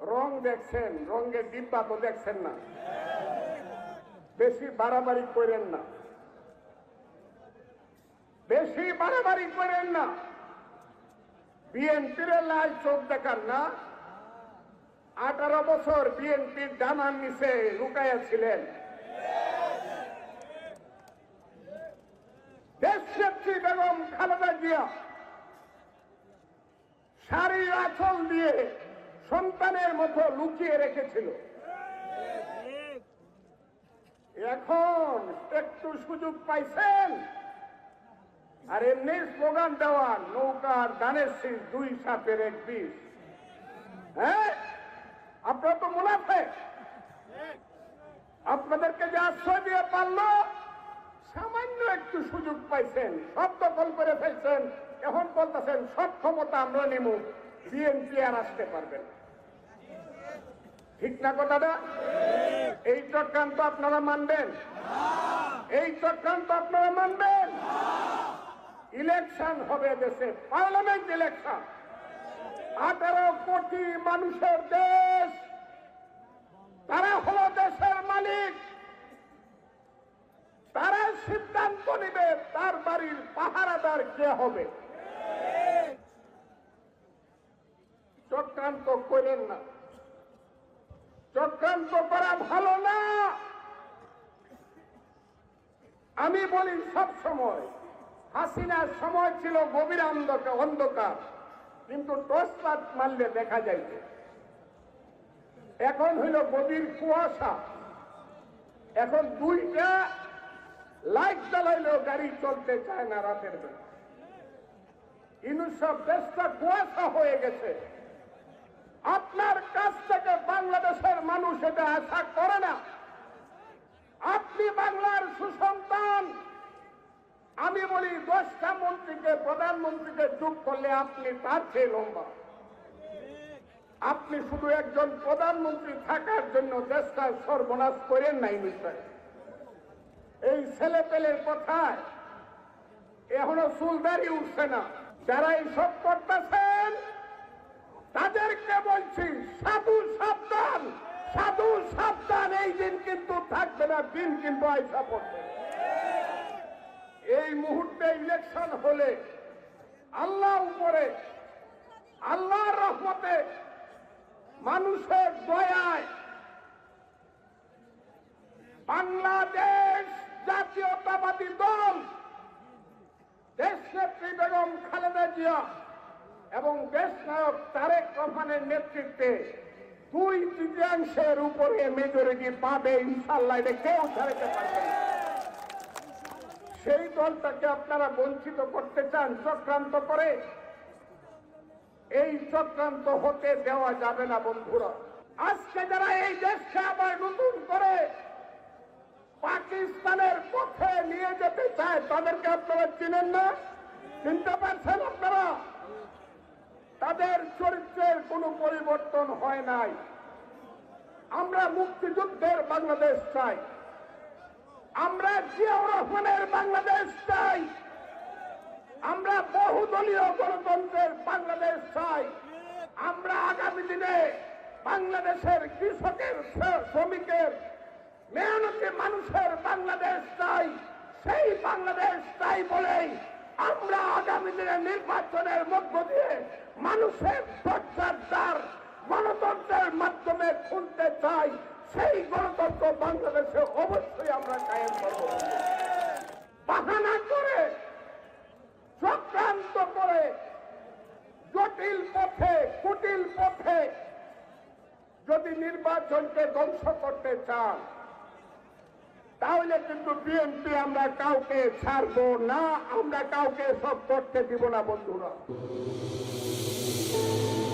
রং দেখছেন, রঙের ডিব্বা তো দেখছেন না। বেশি বাড়াবাড়ি করেন না। বেশি বাড়াবাড়ি করেন না। বিএনপির লাল চোখ দেখান না। আঠারো বছর বিএনপির ডানার নিচে লুকাইয়া ছিলেন বেগম খালেদা জিয়া শাড়ির আঁচল দিয়ে সন্তানের মতো লুকিয়ে রেখেছিল। এখন একটু সুযোগ পাইছেন। আর এমনি স্লোগান দেওয়া, নৌকার দানের শীষ, দুই সাপের এক বিষ। হ্যাঁ? আপনার তো মুনাফে। আপনাদেরকে যে আশ্রয় দিয়ে পারল, সামান্য একটু সুযোগ পাইছেন। সব দখল করে ফেলছেন। এখন বলতেছেন, সব ক্ষমতা আমরা নিব। বিএনপি আর আসতে পারবেন। ঠিক না কথাটা এই চক্রান্ত আপনারা মানবেন। এই চক্রান্ত আপনারা মানবেন। ইলেকশন হবে দেশে, পার্লামেন্ট ইলেকশন। আঠারো কোটি মানুষের দেশ, তারা হলো দেশের মালিক। তারা সিদ্ধান্ত নেবে তার বাড়ির পাহারাদার কে হবে। চক্রান্ত করেন না। চক্রান্ত করা ভালো না। আমি বলি সব সময়, হাসিনার সময় ছিল গভীর অন্ধকার কিন্তু টর্চ লাইট মারলে দেখা যাইছে এখন হইল গভীর কুয়াশা। এখন দুইটা লাইট জ্বালাইলেও গাড়ি চলতে চায় না রাতের বেলা। ইনুসব দেশটা কুয়াশা হয়ে গেছে। আপনার কাছ থেকে বাংলাদেশের মানুষ এটা আশা করে না। আপনি বাংলার সুসন্তান। আমি বলি, দশটা মন্ত্রীকে, প্রধানমন্ত্রীকে যোগ করলে আপনি তার চেয়ে লম্বা। আপনি শুধু একজন প্রধানমন্ত্রী থাকার জন্য দেশটা সর্বনাশ করেন নাই বিষয় এই ছেলে পেলের কথায় এখনও চুলদারি উঠছে না। যারা এইসব করতেছেন তাদেরকে বলছি, সাধু সাবধান সাধু সাবধান, এই দিন কিন্তু থাকবে না, দিন কিন্তু আইসা পড়বে। এই মুহূর্তে ইলেকশন হলে আল্লাহ উপরে, আল্লাহর রহমতে মানুষের দয়ায় বাংলাদেশ জাতীয়তাবাদী দল, দেশনেত্রী বেগম খালেদা জিয়া এবং দেশ নায়ক তারেক রহমানের নেতৃত্বে দুই তৃতীয়াংশের উপরে মেজরিটি পাবে ইনশাল্লাহ এটা কেউ ছাড়াতে পারবে সেই দলটাকে আপনারা বঞ্চিত করতে চান, চক্রান্ত করে। এই চক্রান্ত হতে দেওয়া যাবে না, বন্ধুরা। আজকে যারা এই দেশকে আবার নতুন করে পাকিস্তানের পথে নিয়ে যেতে চায়, তাদেরকে আপনারা চিনেন না? চিনতে পারছেন আপনারা? তাদের চরিত্রের কোনো পরিবর্তন হয় নাই। আমরা মুক্তিযুদ্ধের বাংলাদেশ চাই। আমরা জিয়াউর রহমানের বাংলাদেশ চাই। আমরা বহুদলীয় গণতন্ত্রের বাংলাদেশ চাই। আমরা আগামী দিনে বাংলাদেশের কৃষকের, শ্রমিকের, মেহনতি মানুষের বাংলাদেশ চাই। সেই বাংলাদেশ চাই বলেই আমরা দিনে নির্বাচনের মধ্য দিয়ে মানুষের দরজার দ্বার গণতন্ত্রের মাধ্যমে খুলতে চাই, সেই গণতন্ত্র বাংলাদেশে অবশ্যই আমরা কায়েম করব। বাহানা করে, চক্রান্ত করে, জটিল পথে, কুটিল পথে যদি নির্বাচনকে ধ্বংস করতে চান তাহলে কিন্তু বিএনপি আমরা কাউকে ছাড়বো না আমরা কাউকে সব করতে দিব না বন্ধুরা।